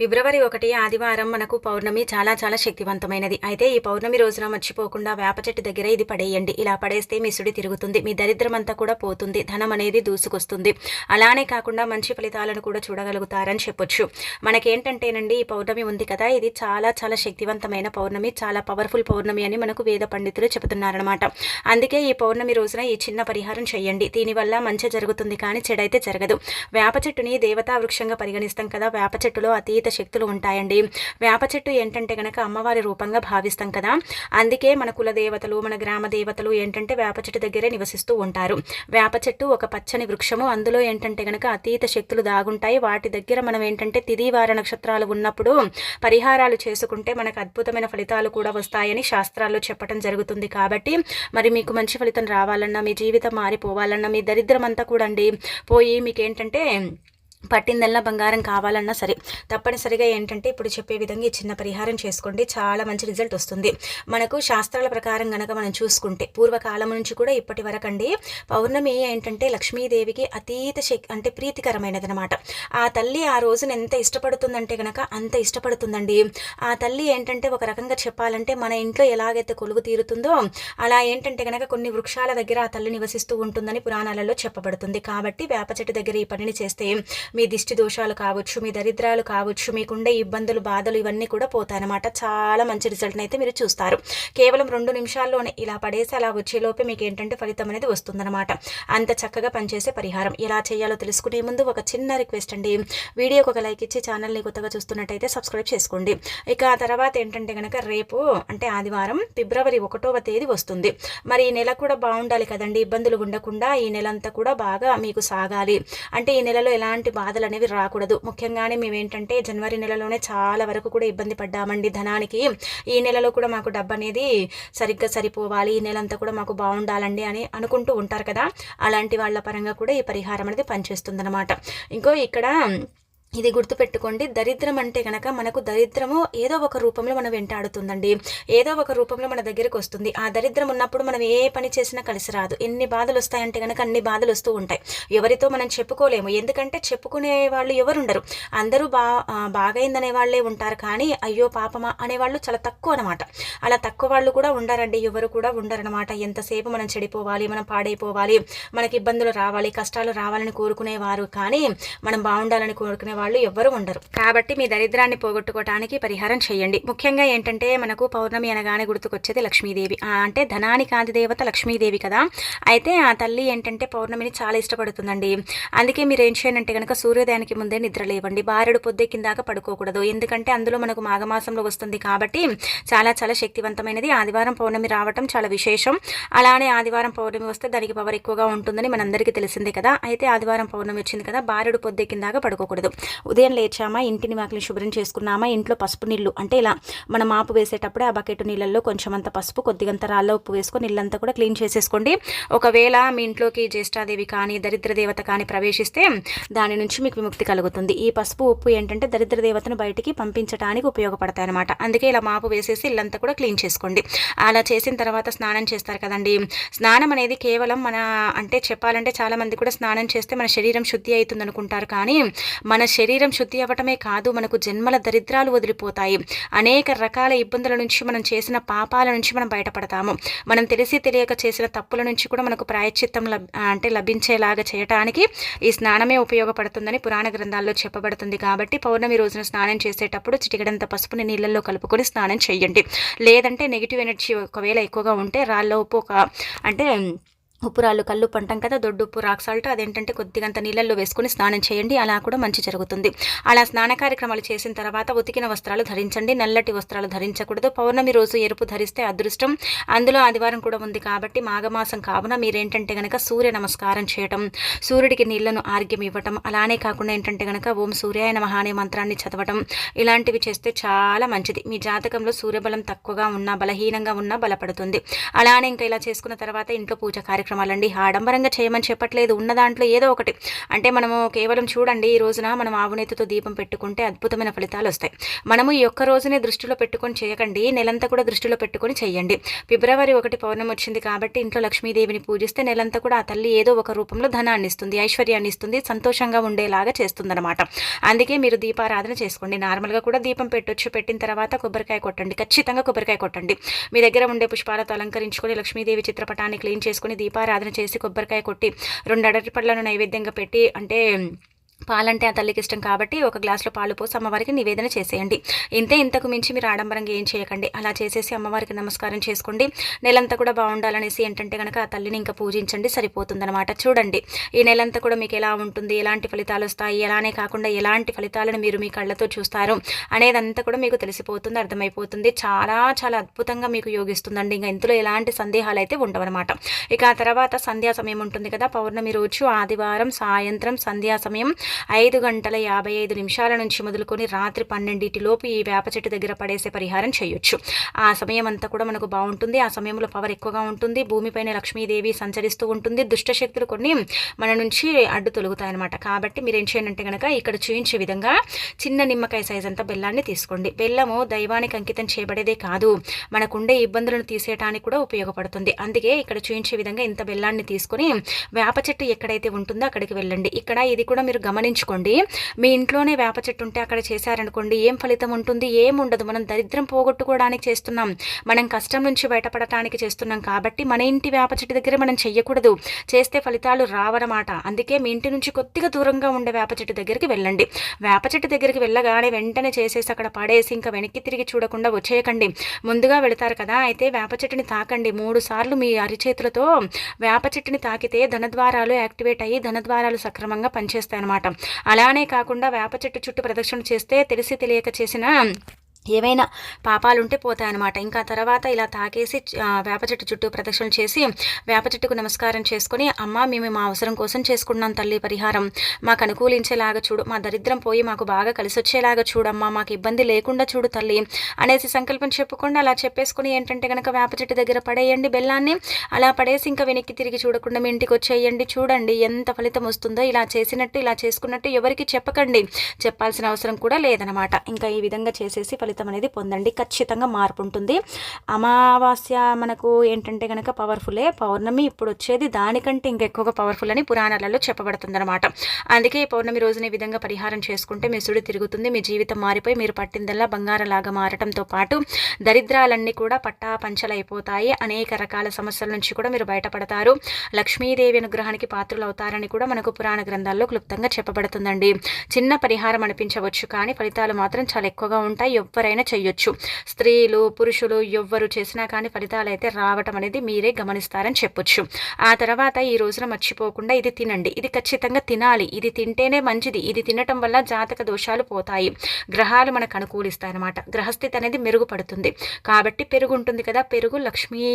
ఫిబ్రవరి ఒకటి ఆదివారం మనకు పౌర్ణమి చాలా చాలా శక్తివంతమైనది. అయితే ఈ పౌర్ణమి రోజున మర్చిపోకుండా వేప చెట్టు దగ్గర ఇది పడేయండి. ఇలా పడేస్తే మీ సుడి తిరుగుతుంది మీ దరిద్రమంతా కూడా పోతుంది ధనం అనేది దూసుకొస్తుంది. అలానే కాకుండా మంచి ఫలితాలను కూడా చూడగలుగుతారని చెప్పొచ్చు. మనకేంటంటేనండి ఈ పౌర్ణమి ఉంది కదా ఇది చాలా చాలా శక్తివంతమైన పౌర్ణమి చాలా పవర్ఫుల్ పౌర్ణమి అని మనకు వేద పండితులు చెబుతున్నారనమాట అందుకే ఈ పౌర్ణమి రోజున ఈ చిన్న పరిహారం చేయండి. దీనివల్ల మంచి జరుగుతుంది కానీ చెడైతే జరగదు. వేప చెట్టుని దేవతా వృక్షంగా పరిగణిస్తాం కదా వేప చెట్టులో అతీత శక్తులు ఉంటాయండి. వేప చెట్టు ఏంటంటే కనుక అమ్మవారి రూపంగా భావిస్తాం కదా. అందుకే మన కుల దేవతలు మన గ్రామ దేవతలు ఏంటంటే వేప చెట్టు దగ్గరే నివసిస్తూ ఉంటారు. వేప చెట్టు ఒక పచ్చని వృక్షము. అందులో ఏంటంటే కనుక అతీత శక్తులు దాగుంటాయి. వాటి దగ్గర మనం ఏంటంటే తిదివార నక్షత్రాలు ఉన్నప్పుడు పరిహారాలు చేసుకుంటే మనకు అద్భుతమైన ఫలితాలు కూడా వస్తాయని శాస్త్రాల్లో చెప్పడం జరుగుతుంది కాబట్టి మరి మీకు మంచి ఫలితం రావాలన్నా మీ జీవితం మారిపోవాలన్నా మీ దరిద్రం అంతా కూడా అండి పోయి మీకేంటంటే పట్టిందల్లా బంగారం కావాలన్నా సరే తప్పనిసరిగా ఏంటంటే ఇప్పుడు చెప్పే విధంగా ఈ చిన్న పరిహారం చేసుకోండి. చాలా మంచి రిజల్ట్ వస్తుంది. మనకు శాస్త్రాల ప్రకారం గనక మనం చూసుకుంటే పూర్వకాలం నుంచి కూడా ఇప్పటి వరకు అండి పౌర్ణమి ఏంటంటే లక్ష్మీదేవికి అతీత శక్ అంటే ప్రీతికరమైనది అనమాట ఆ తల్లి ఆ రోజున ఎంత ఇష్టపడుతుందంటే గనక అంత ఇష్టపడుతుందండి. ఆ తల్లి ఏంటంటే ఒక రకంగా చెప్పాలంటే మన ఇంట్లో ఎలాగైతే కొలువు తీరుతుందో అలా ఏంటంటే గనక కొన్ని వృక్షాల దగ్గర ఆ తల్లి నివసిస్తూ ఉంటుందని పురాణాలలో చెప్పబడుతుంది. కాబట్టి వేప చెట్టు దగ్గర ఈ పనిని చేస్తే మీ దిష్టి దోషాలు కావచ్చు మీ దరిద్రాలు కావచ్చు మీకుండే ఇబ్బందులు బాధలు ఇవన్నీ కూడా పోతాయన్నమాట. చాలా మంచి రిజల్ట్ని అయితే మీరు చూస్తారు. కేవలం రెండు నిమిషాల్లోనే ఇలా పడేసి అలా వచ్చేలోపే మీకు ఏంటంటే ఫలితం అనేది వస్తుందన్నమాట. అంత చక్కగా పనిచేసే పరిహారం. ఎలా చేయాలో తెలుసుకునే ముందు ఒక చిన్న రిక్వెస్ట్ అండి. వీడియోకి ఒక లైక్ ఇచ్చి ఛానల్ని కొత్తగా చూస్తున్నట్టయితే సబ్స్క్రైబ్ చేసుకోండి. ఇక ఆ తర్వాత ఏంటంటే కనుక రేపు అంటే ఆదివారం ఫిబ్రవరి ఒకటవ తేదీ వస్తుంది. మరి ఈ నెల కూడా బాగుండాలి కదండి. ఇబ్బందులు ఉండకుండా ఈ నెల అంతా కూడా బాగా మీకు సాగాలి. అంటే ఈ నెలలో ఎలాంటి బాధలు అనేవి రాకూడదు. ముఖ్యంగానే మేము ఏంటంటే జనవరి నెలలోనే చాలా వరకు కూడా ఇబ్బంది పడ్డామండి ధనానికి. ఈ నెలలో కూడా మాకు డబ్బు అనేది సరిగ్గా సరిపోవాలి. ఈ నెల అంతా కూడా మాకు బాగుండాలండి అని అనుకుంటూ ఉంటారు కదా. అలాంటి వాళ్ళ పరంగా కూడా ఈ పరిహారం అనేది పనిచేస్తుందన్నమాట. ఇంకో ఇక్కడ ఇది గుర్తుపెట్టుకోండి. దరిద్రం అంటే కనుక మనకు దరిద్రము ఏదో ఒక రూపంలో మనం వెంటాడుతుందండి. ఏదో ఒక రూపంలో మన దగ్గరికి వస్తుంది. ఆ దరిద్రం ఉన్నప్పుడు మనం ఏ పని చేసినా కలిసి రాదు. ఎన్ని బాధలు వస్తాయంటే కనుక అన్ని బాధలు వస్తూ ఉంటాయి. ఎవరితో మనం చెప్పుకోలేము. ఎందుకంటే చెప్పుకునే వాళ్ళు ఎవరుండరు. అందరూ బా బాగైందనే వాళ్ళే ఉంటారు. కానీ అయ్యో పాపమా అనేవాళ్ళు చాలా తక్కువ అనమాట అలా తక్కువ వాళ్ళు కూడా ఉండరండి. ఎవరు కూడా ఉండరనమాట ఎంతసేపు మనం చెడిపోవాలి మనం పాడైపోవాలి మనకి ఇబ్బందులు రావాలి కష్టాలు రావాలని కోరుకునేవారు. కానీ మనం బాగుండాలని కోరుకునే వాళ్ళు ఎవ్వరూ ఉండరు. కాబట్టి మీ దరిద్రాన్ని పోగొట్టుకోవటానికి పరిహారం చేయండి. ముఖ్యంగా ఏంటంటే మనకు పౌర్ణమి అనగానే గుర్తుకొచ్చేది లక్ష్మీదేవి. అంటే ధనానికి ఆది దేవత లక్ష్మీదేవి కదా. అయితే ఆ తల్లి ఏంటంటే పౌర్ణమిని చాలా ఇష్టపడుతుందండి. అందుకే మీరు ఏం చేయండి కనుక సూర్యోదయానికి ముందే నిద్ర లేవండి. బారెడు పొద్దెక్కిందాక పడుకోకూడదు. ఎందుకంటే అందులో మనకు మాఘమాసంలో వస్తుంది కాబట్టి చాలా చాలా శక్తివంతమైనది. ఆదివారం పౌర్ణమి రావటం చాలా విశేషం. అలానే ఆదివారం పౌర్ణమి వస్తే దానికి పవర్ ఎక్కువగా ఉంటుందని మనందరికీ తెలిసిందే కదా. అయితే ఆదివారం పౌర్ణమి వచ్చింది కదా. బారెడు పొద్దెక్కిందాక పడుకోకూడదు. ఉదయం లేచామా ఇంటిని వాకిలి శుభ్రం చేసుకున్నామా ఇంట్లో పసుపు నీళ్ళు అంటే ఇలా మనం మాపు వేసేటప్పుడే ఆ బకెట్ నీళ్ళల్లో కొంచెం అంత పసుపు కొద్దిగంత రాళ్ళ ఉప్పు వేసుకొని ఇల్లంతా కూడా క్లీన్ చేసేసుకోండి. ఒకవేళ మీ ఇంట్లోకి జ్యేష్ఠాదేవి కానీ దరిద్ర దేవత కానీ ప్రవేశిస్తే దాని నుంచి మీకు విముక్తి కలుగుతుంది. ఈ పసుపు ఉప్పు ఏంటంటే దరిద్ర దేవతను బయటికి పంపించడానికి ఉపయోగపడతాయి అనమాట అందుకే ఇలా మాపు వేసేసి ఇల్లంతా కూడా క్లీన్ చేసుకోండి. అలా చేసిన తర్వాత స్నానం చేస్తారు కదండి. స్నానం అనేది కేవలం మన అంటే చెప్పాలంటే చాలామంది కూడా స్నానం చేస్తే మన శరీరం శుద్ధి అవుతుంది అనుకుంటారు కానీ మన శరీరం శుద్ధి అవ్వటమే కాదు మనకు జన్మల దరిద్రాలు వదిలిపోతాయి. అనేక రకాల ఇబ్బందుల నుంచి మనం చేసిన పాపాల నుంచి మనం బయటపడతాము. మనం తెలిసి తెలియక చేసిన తప్పుల నుంచి కూడా మనకు ప్రాయశ్చిత్తం లబ్ అంటే లభించేలాగా చేయటానికి ఈ స్నానమే ఉపయోగపడుతుందని పురాణ గ్రంథాల్లో చెప్పబడుతుంది. కాబట్టి పౌర్ణమి రోజున స్నానం చేసేటప్పుడు చిటికడంత పసుపుని నీళ్ళల్లో కలుపుకొని స్నానం చేయండి. లేదంటే నెగిటివ్ ఎనర్జీ ఒకవేళ ఎక్కువగా ఉంటే రాళ్ళ ఉప్పు ఒక అంటే ఉప్పురాళ్ళు కళ్ళు పంటం కదా దొడ్డు ఉప్పు రాక్ సాల్ట్ అదేంటంటే కొద్దిగంత నీళ్ళల్లో వేసుకుని స్నానం చేయండి అలా కూడా మంచి జరుగుతుంది. అలా స్నాన కార్యక్రమాలు చేసిన తర్వాత ఉతికిన వస్త్రాలు ధరించండి నల్లటి వస్త్రాలు ధరించకూడదు. పౌర్ణమి రోజు ఎరుపు ధరిస్తే అదృష్టం. అందులో ఆదివారం కూడా ఉంది కాబట్టి మాఘమాసం కావున మీరేంటంటే గనక సూర్య నమస్కారం చేయటం సూర్యుడికి నీళ్ళను ఆర్గ్యం ఇవ్వటం అలానే కాకుండా ఏంటంటే గనక ఓం సూర్యాయ నమః అనే మంత్రాన్ని చదవటం ఇలాంటివి చేస్తే చాలా మంచిది. మీ జాతకంలో సూర్యబలం తక్కువగా ఉన్నా బలహీనంగా ఉన్నా బలపడుతుంది. అలానే ఇంకా ఇలా చేసుకున్న తర్వాత ఇంట్లో పూజ కార్యక్రమం కార్యక్రమాలండి. ఆడంబరంగా చేయమని చెప్పట్లేదు. ఉన్న దాంట్లో ఏదో ఒకటి. అంటే మనము కేవలం చూడండి ఈ రోజున మనం ఆవునేతితో దీపం పెట్టుకుంటే అద్భుతమైన ఫలితాలు వస్తాయి. మనము ఈ ఒక్క రోజునే దృష్టిలో పెట్టుకొని చేయకండి. నెలంతా కూడా దృష్టిలో పెట్టుకొని చేయండి. ఫిబ్రవరి ఒకటి పౌర్ణమి వచ్చింది కాబట్టి ఇంట్లో లక్ష్మీదేవిని పూజిస్తే నెలంతా కూడా ఆ తల్లి ఏదో ఒక రూపంలో ధనాన్ని ఇస్తుంది ఐశ్వర్యాన్ని ఇస్తుంది సంతోషంగా ఉండేలాగా చేస్తుందన్నమాట. అందుకే మీరు దీపారాధన చేసుకోండి. నార్మల్గా కూడా దీపం పెట్టొచ్చు. పెట్టిన తర్వాత కొబ్బరికాయ కొట్టండి. ఖచ్చితంగా కొబ్బరికాయ కొట్టండి. మీ దగ్గర ఉండే పుష్పాలతో అలంకరించుకొని లక్ష్మీదేవి చిత్రపటాన్ని క్లీన్ చేసుకొని దీపారాధన చేసి కొబ్బరికాయ కొట్టి రెండు అడటి పళ్ళను నైవేద్యంగా పెట్టి అంటే పాలంటే ఆ తల్లికి ఇష్టం కాబట్టి ఒక గ్లాసులో పాలు పోసి అమ్మవారికి నివేదన చేసేయండి. ఇంతే ఇంతకు మించి మీరు ఆడంబరంగా ఏం చేయకండి. అలా చేసేసి అమ్మవారికి నమస్కారం చేసుకోండి. నెలంతా కూడా బాగుండాలనేసి ఏంటంటే కనుక ఆ తల్లిని ఇంకా పూజించండి సరిపోతుందనమాట చూడండి ఈ నెలంతా కూడా మీకు ఎలా ఉంటుంది ఎలాంటి ఫలితాలు వస్తాయి ఎలానే కాకుండా ఎలాంటి ఫలితాలను మీరు మీ కళ్ళతో చూస్తారు అనేదంతా కూడా మీకు తెలిసిపోతుంది అర్థమైపోతుంది. చాలా చాలా అద్భుతంగా మీకు యోగిస్తుందండి. ఇంకా ఇందులో ఎలాంటి సందేహాలు అయితే ఉండవన్నమాట. ఇక ఆ తర్వాత సంధ్యా సమయం ఉంటుంది కదా పౌర్ణమి రోజు ఆదివారం సాయంత్రం సంధ్యా సమయం ఐదు గంటల యాభై ఐదు నిమిషాల నుంచి మొదలుకొని రాత్రి పన్నెండింటిలోపు ఈ వేప చెట్టు దగ్గర పడేసే పరిహారం చేయొచ్చు. ఆ సమయం అంతా కూడా మనకు బాగుంటుంది. ఆ సమయంలో పవర్ ఎక్కువగా ఉంటుంది. భూమిపైన లక్ష్మీదేవి సంచరిస్తూ ఉంటుంది. దుష్టశక్తులు కొన్ని మన నుంచి అడ్డు తొలుగుతాయన్నమాట. కాబట్టి మీరు ఏం చేయండి కనుక ఇక్కడ చూయించే విధంగా చిన్న నిమ్మకాయ సైజ్ అంతా బెల్లాన్ని తీసుకోండి. బెల్లము దైవానికి అంకితం చేయబడేదే కాదు. మనకుండే ఇబ్బందులను తీసేయడానికి కూడా ఉపయోగపడుతుంది. అందుకే ఇక్కడ చూయించే విధంగా ఇంత బెల్లాన్ని తీసుకొని వేప చెట్టు ఎక్కడైతే ఉంటుందో అక్కడికి వెళ్ళండి. ఇక్కడ ఇది కూడా మీరు గమని గమనించుకోండి. మీ ఇంట్లోనే వేప చెట్టు ఉంటే అక్కడ చేశారనుకోండి ఏం ఫలితం ఉంటుంది ఏం ఉండదు. మనం దరిద్రం పోగొట్టుకోవడానికి చేస్తున్నాం. మనం కష్టం నుంచి బయటపడటానికి చేస్తున్నాం కాబట్టి మన ఇంటి వేప చెట్టు దగ్గర మనం చెయ్యకూడదు. చేస్తే ఫలితాలు రావన్నమాట అందుకే మీ ఇంటి నుంచి కొద్దిగా దూరంగా ఉండే వేప చెట్టు దగ్గరికి వెళ్ళండి. వేప చెట్టు దగ్గరికి వెళ్ళగానే వెంటనే చేసేసి అక్కడ పడేసి ఇంకా వెనక్కి తిరిగి చూడకుండా వచ్చేయకండి. ముందుగా వెళతారు కదా అయితే వేప చెట్టుని తాకండి. మూడు సార్లు మీ అరిచేతులతో వేప చెట్టుని తాకితే ధనద్వారాలు యాక్టివేట్ అయ్యి ధనద్వారాలు సక్రమంగా పనిచేస్తాయి అన్నమాట అలానే కాకుండా వేప చెట్టు చుట్టూ ప్రదక్షిణ చేస్తే తెలిసి తెలియక చేసిన ఏవైనా పాపాలుంటే పోతాయన్నమాట. ఇంకా తర్వాత ఇలా తాకేసి వేప చెట్టు చుట్టూ ప్రదక్షిణ చేసి వేప చెట్టుకు నమస్కారం చేసుకుని అమ్మ మేము మా అవసరం కోసం చేసుకున్నాం తల్లి పరిహారం. మాకు అనుకూలించేలాగా చూడు మా దరిద్రం పోయి మాకు బాగా కలిసి వచ్చేలాగా చూడమ్మా మాకు ఇబ్బంది లేకుండా చూడు తల్లి అనేసి సంకల్పం చెప్పుకుండా అలా చెప్పేసుకుని ఏంటంటే కనుక వేప చెట్టు దగ్గర పడేయండి బెల్లాన్ని. అలా పడేసి ఇంకా వెనక్కి తిరిగి చూడకుండా మీ ఇంటికి వచ్చేయండి. చూడండి ఎంత ఫలితం వస్తుందో. ఇలా చేసినట్టు ఇలా చేసుకున్నట్టు ఎవరికి చెప్పకండి. చెప్పాల్సిన అవసరం కూడా లేదనమాట ఇంకా ఈ విధంగా చేసేసి ఫలితం ఫలితం అనేది పొందండి. ఖచ్చితంగా మార్పు ఉంటుంది అమావాస్య మనకు ఏంటంటే కనుక పవర్ఫులే. పౌర్ణమి ఇప్పుడు వచ్చేది దానికంటే ఇంకా ఎక్కువగా పవర్ఫుల్ అని పురాణాలలో చెప్పబడుతుంది అనమాట అందుకే పౌర్ణమి రోజున ఈ విధంగా పరిహారం చేసుకుంటే మీ సుడి తిరుగుతుంది మీ జీవితం మారిపోయి మీరు పట్టిందల్లా బంగారంలాగా మారటంతో పాటు దరిద్రాలన్నీ కూడా పట్టా పంచలైపోతాయి అనేక రకాల సమస్యల నుంచి కూడా మీరు బయటపడతారు. లక్ష్మీదేవి అనుగ్రహానికి పాత్రలు అవుతారని కూడా మనకు పురాణ గ్రంథాల్లో క్లుప్తంగా చెప్పబడుతుందండి. చిన్న పరిహారం అనిపించవచ్చు కానీ ఫలితాలు మాత్రం చాలా ఎక్కువగా ఉంటాయి. ఎవ్వరు ఎవరైనా చేయొచ్చు స్త్రీలు పురుషులు ఎవ్వరు చేసినా కానీ ఫలితాలు అయితే రావటం అనేది మీరే గమనిస్తారని చెప్పొచ్చు. ఆ తర్వాత ఈ రోజున మర్చిపోకుండా ఇది తినండి. ఇది ఖచ్చితంగా తినాలి. ఇది తింటేనే మంచిది. ఇది తినటం వల్ల జాతక దోషాలు పోతాయి. గ్రహాలు మనకు అనుకూలిస్తాయి అన్నమాట గ్రహస్థితి అనేది మెరుగుపడుతుంది. కాబట్టి పెరుగు ఉంటుంది కదా. పెరుగు లక్ష్మీ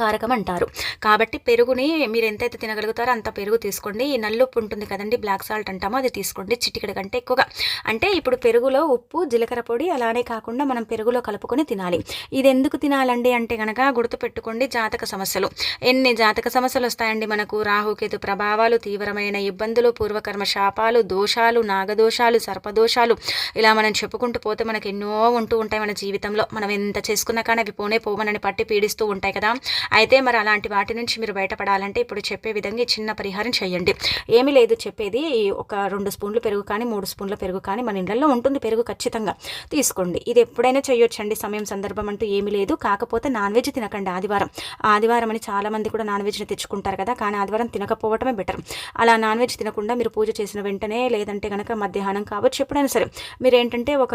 కారకం అంటారు కాబట్టి పెరుగుని మీరు ఎంతైతే తినగలుగుతారో అంత పెరుగు తీసుకోండి. ఈ నల్లుప్పు ఉంటుంది కదండి బ్లాక్ సాల్ట్ అంటామో అది తీసుకోండి చిటికెడు కంటే ఎక్కువగా. అంటే ఇప్పుడు పెరుగులో ఉప్పు జీలకర్ర పొడి అలానే కాకుండా మనం పెరుగులో కలుపుకొని తినాలి. ఇది ఎందుకు తినాలండి అంటే కనుక గుర్తుపెట్టుకోండి జాతక సమస్యలు. ఎన్ని జాతక సమస్యలు వస్తాయండి మనకు? రాహుకేతు ప్రభావాలు తీవ్రమైన ఇబ్బందులు పూర్వకర్మ శాపాలు దోషాలు నాగదోషాలు సర్పదోషాలు. ఇలా మనం చెప్పుకుంటూ పోతే మనకు ఎన్నో ఉంటూ ఉంటాయి మన జీవితంలో. మనం ఎంత చేసుకున్నా కానీ అవి పోనే పోవనని పట్టి పీడిస్తూ ఉంటాయి కదా. అయితే మరి అలాంటి వాటి నుంచి మీరు బయటపడాలంటే ఇప్పుడు చెప్పే విధంగా చిన్న పరిహారం చేయండి. ఏమీ లేదు చెప్పేది ఒక రెండు స్పూన్లు పెరుగు కానీ మూడు స్పూన్ల పెరుగు కానీ మన ఇళ్ళల్లో ఉంటుంది పెరుగు ఖచ్చితంగా. తీసుకోండి. ఇది ఎప్పుడైనా చేయొచ్చండి. సమయం సందర్భం అంటూ ఏమీ లేదు. కాకపోతే నాన్ వెజ్ తినకండి ఆదివారం. ఆదివారం అని చాలామంది కూడా నాన్ వెజ్ని తెచ్చుకుంటారు కదా కానీ ఆదివారం తినకపోవటమే బెటర్. అలా నాన్ వెజ్ తినకుండా మీరు పూజ చేసిన వెంటనే లేదంటే కనుక మధ్యాహ్నం కావచ్చు ఎప్పుడైనా సరే. మీరు ఏంటంటే ఒక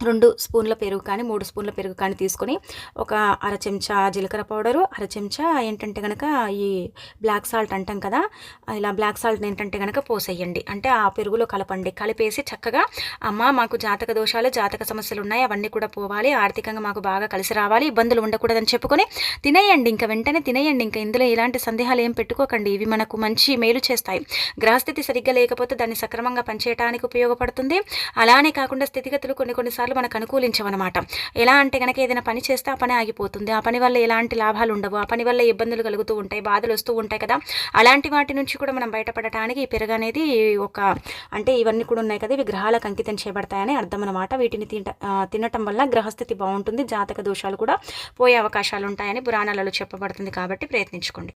రెండు స్పూన్ల పెరుగు కానీ మూడు స్పూన్ల పెరుగు కానీ తీసుకొని ఒక అర చెంచా జీలకర్ర పౌడరు అర చెంచా ఏంటంటే కనుక ఈ బ్లాక్ సాల్ట్ అంటాం కదా ఇలా బ్లాక్ సాల్ట్ ఏంటంటే కనుక పోసేయండి. అంటే ఆ పెరుగులో కలపండి. కలిపేసి చక్కగా అమ్మ మాకు జాతక దోషాలు జాతక సమస్యలు ఉన్నాయి అవన్నీ కూడా పోవాలి ఆర్థికంగా మాకు బాగా కలిసి రావాలి ఇబ్బందులు ఉండకూడదని చెప్పుకొని తినేయండి. ఇంకా వెంటనే తినేయండి. ఇంకా ఇందులో ఇలాంటి సందేహాలు ఏం పెట్టుకోకండి. ఇవి మనకు మంచి మేలు చేస్తాయి. గ్రహస్థితి సరిగ్గా లేకపోతే దాన్ని సక్రమంగా పనిచేయడానికి ఉపయోగపడుతుంది. అలానే కాకుండా స్థితిగతులు కొన్ని కొన్నిసార్లు కొన్నిసార్లు మనకు అనుకూలించవన్నమాట. ఎలా అంటే కనుక ఏదైనా పని చేస్తే ఆ పని ఆగిపోతుంది. ఆ పని వల్ల ఎలాంటి లాభాలు ఉండవు. ఆ పని వల్ల ఇబ్బందులు కలుగుతూ ఉంటాయి బాధలు వస్తూ ఉంటాయి కదా. అలాంటి వాటి నుంచి కూడా మనం బయటపడటానికి ఈ పెరుగు అనేది ఒక అంటే ఇవన్నీ కూడా ఉన్నాయి కదా. ఇవి గ్రహాలకు అంకితం చేయబడతాయని అర్థం అనమాట వీటిని తింట తినటం వల్ల గ్రహస్థితి బాగుంటుంది. జాతక దోషాలు కూడా పోయే అవకాశాలు ఉంటాయని పురాణాలలో చెప్పబడుతుంది కాబట్టి ప్రయత్నించుకోండి.